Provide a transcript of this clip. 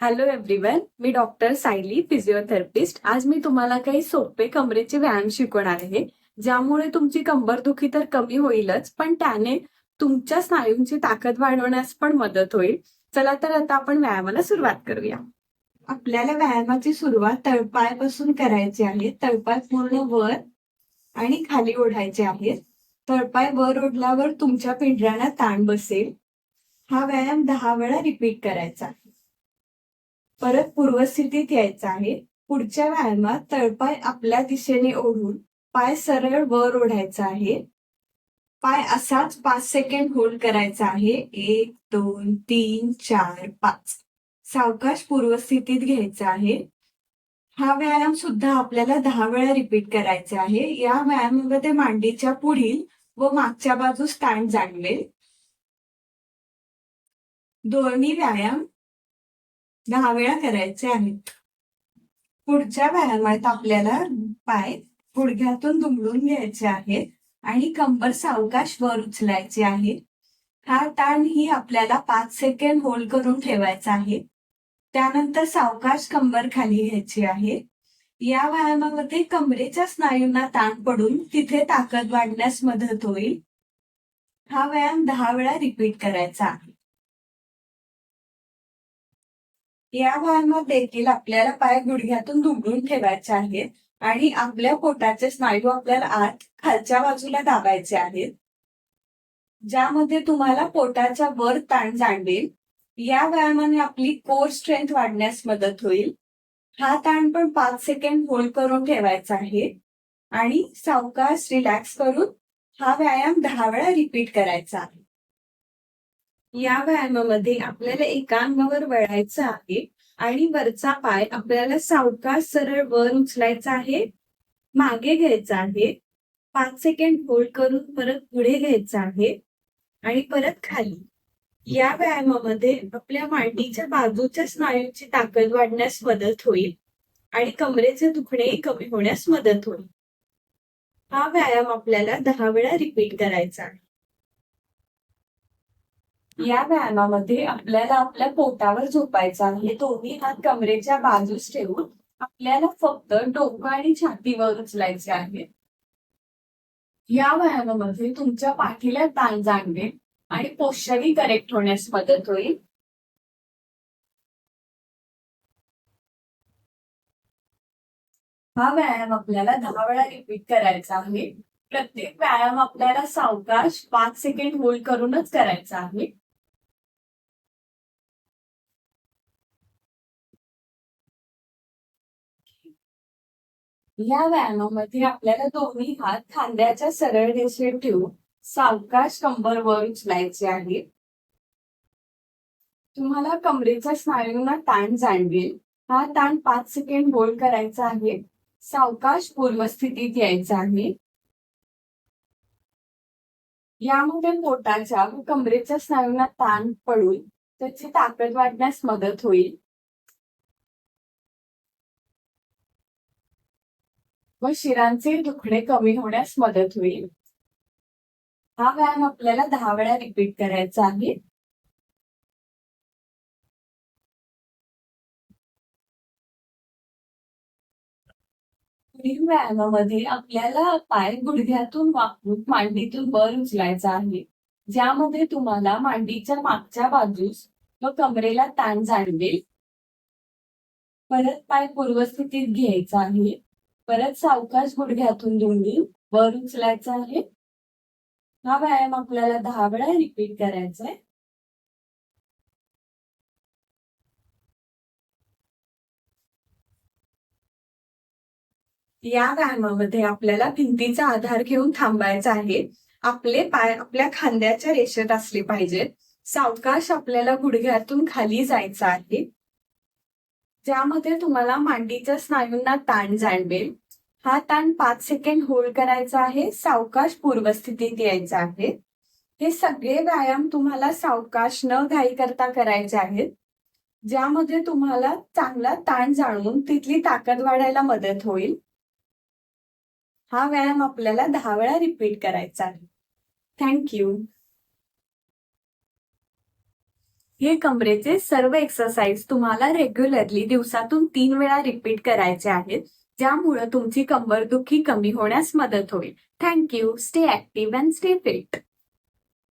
Hello everyone मी doctor Sayali physiotherapist आज मी तुम्हाला काही सोपे कमरेचे व्यायाम शिकवणार आहे ज्यामुळे तुमची कंबरदुखी तर कमी होईलच पण त्याने तुमच्या स्नायूंची ताकद वाढवण्यास पण मदत होईल. चला तर आता आपण व्यायामाला सुरुवात करूया. आपल्याला व्यायामाची सुरुवात तळपायापासून करायची आहे. तळपाय पूर्ण वर आणि खाली ओढायचे आहेत तळपाय वर ओढल्यावर तुमच्या पिंजऱ्याला ताण बसेल. हा व्यायाम दहा वेळा रिपीट करायचा. आहे परत पूर्वस्थितीत यायचा आहे. पुढच्या व्यायामात तळपाय आपल्या दिशेने ओढून पाय सरळ वर ओढायचा आहे. पाय असाच पाच सेकंड होल्ड करायचा आहे. एक दोन तीन चार पाच. सावकाश पूर्वस्थितीत घ्यायचा आहे. हा व्यायाम सुद्धा आपल्याला दहा वेळा रिपीट करायचा आहे. या व्यायामामध्ये मांडीच्या पुढील व मागच्या बाजू स्टँड जाणवेल. दोन्ही व्यायाम दहा वेळा करायचे आहेत पुढच्या व्यायामात आपल्याला पाय गुडघ्यातून दुमडून घ्यायचे आहेत आणि कंबर सावकाश वर उचलायची आहे. हा ताण ही आपल्याला पाच सेकंड होल्ड करून ठेवायचा आहे. त्यानंतर सावकाश कंबर खाली घ्यायची आहे. या व्यायामामध्ये कमरेच्या स्नायूंना ताण पडून तिथे ताकद वाढण्यास मदत होईल. हा व्यायाम दहा वेळा रिपीट करायचा आहे. या व्यायामात देखील आपल्याला पाय गुडघ्यातून दुमडून ठेवायचे आहेत आणि आपल्या पोटाचे स्नायू आपल्याला आत खालच्या बाजूला दाबायचे आहेत. ज्यामध्ये तुम्हाला पोटाच्या वर ताण जाणवेल. या व्यायामाने आपली कोर स्ट्रेंथ वाढण्यास मदत होईल. हा ताण पण पाच सेकंड होल्ड करून ठेवायचा आहे. आणि सावकाश रिलॅक्स करून हा व्यायाम दहा वेळा रिपीट करायचा आहे. या व्यायामामध्ये आपल्याला एकांगावर वळायचं आहे आणि वरचा पाय आपल्याला सावकाश सरळ वर उचलायचा आहे मागे घ्यायचा आहे. पाच सेकंड होल्ड करून परत पुढे घ्यायचा आहे आणि परत खाली. या व्यायामामध्ये आपल्या मांडीच्या बाजूच्या स्नायूंची ताकद वाढण्यास मदत होईल आणि कमरेचे दुखणेही कमी होण्यास मदत होईल. हा व्यायाम आपल्याला दहा वेळा रिपीट करायचा आहे. या व्यायामामध्ये आपल्याला आपल्या पोटावर झोपायचं आहे. दोन्ही हात कमरेच्या बाजूस ठेवून आपल्याला फक्त डोकं आणि छातीवर उचलायचे आहे. या व्यायामामध्ये तुमच्या पाठीला ताण जाणवेल आणि पोश्चरही करेक्ट होण्यास मदत होईल. हा व्यायाम आपल्याला दहा वेळा रिपीट करायचा आहे. प्रत्येक व्यायाम आपल्याला सावकाश पाच सेकंड होल्ड करूनच करायचा आहे. या व्यायामामध्ये आपल्याला दोन्ही हात खांद्याच्या सरळ रेषेत ठेवून सावकाश कंबर वर उचलायचे आहे तुम्हाला कमरेच्या स्नायूंना ताण जाणवेल. हा ताण पाच सेकंड होल्ड करायचा आहे. सावकाश पूर्वस्थितीत यायचा आहे. यामध्ये पोटाच्या व कमरेच्या स्नायूंना ताण पडून त्याची ताकद वाढण्यास मदत होईल. व शिरांचे दुखणे कमी होण्यास मदत होईल. हा व्यायाम आपल्याला दहा वेळा रिपीट करायचा आहे. पुढील व्यायामामध्ये आपल्याला पाय गुडघ्यातून वापरून मांडीतून वर उचलायचा आहे. ज्यामध्ये तुम्हाला मांडीच्या मागच्या बाजूस व कमरेला ताण जाणवेल. परत पाय पूर्वस्थितीत घ्यायचा आहे. परत सावकाश गुडघ्यातून दोन्ही वर उचलायचा आहे. हा व्यायाम आपल्याला दहा वेळा रिपीट करायचा आहे. या व्यायामामध्ये आपल्याला भिंतीचा आधार घेऊन थांबायचा आहे. आपले पाय आपल्या खांद्याच्या रेषेत असले पाहिजेत. सावकाश आपल्याला गुडघ्यातून खाली जायचं आहे. ज्यामध्ये तुम्हाला मांडीच्या स्नायूंना ताण जाणवेल. हा ताण पाच सेकंड होल्ड करायचा आहे. सावकाश पूर्वस्थितीत यायचा आहे. हे सगळे व्यायाम तुम्हाला सावकाश न घाई करता करायचे आहेत. ज्यामध्ये तुम्हाला चांगला ताण जाणून तिथली ताकद वाढायला मदत होईल. हा व्यायाम आपल्याला दहा वेळा रिपीट करायचा आहे. थँक्यू हे कमरेचे सर्व एक्सरसाइज तुम्हाला रेग्युलरली दिवसातून तीन वेळा रिपीट करायचे आहेत. ज्यामुळे तुमची कंबरदुखी कमी होण्यास मदत होईल. Thank you stay active and stay fit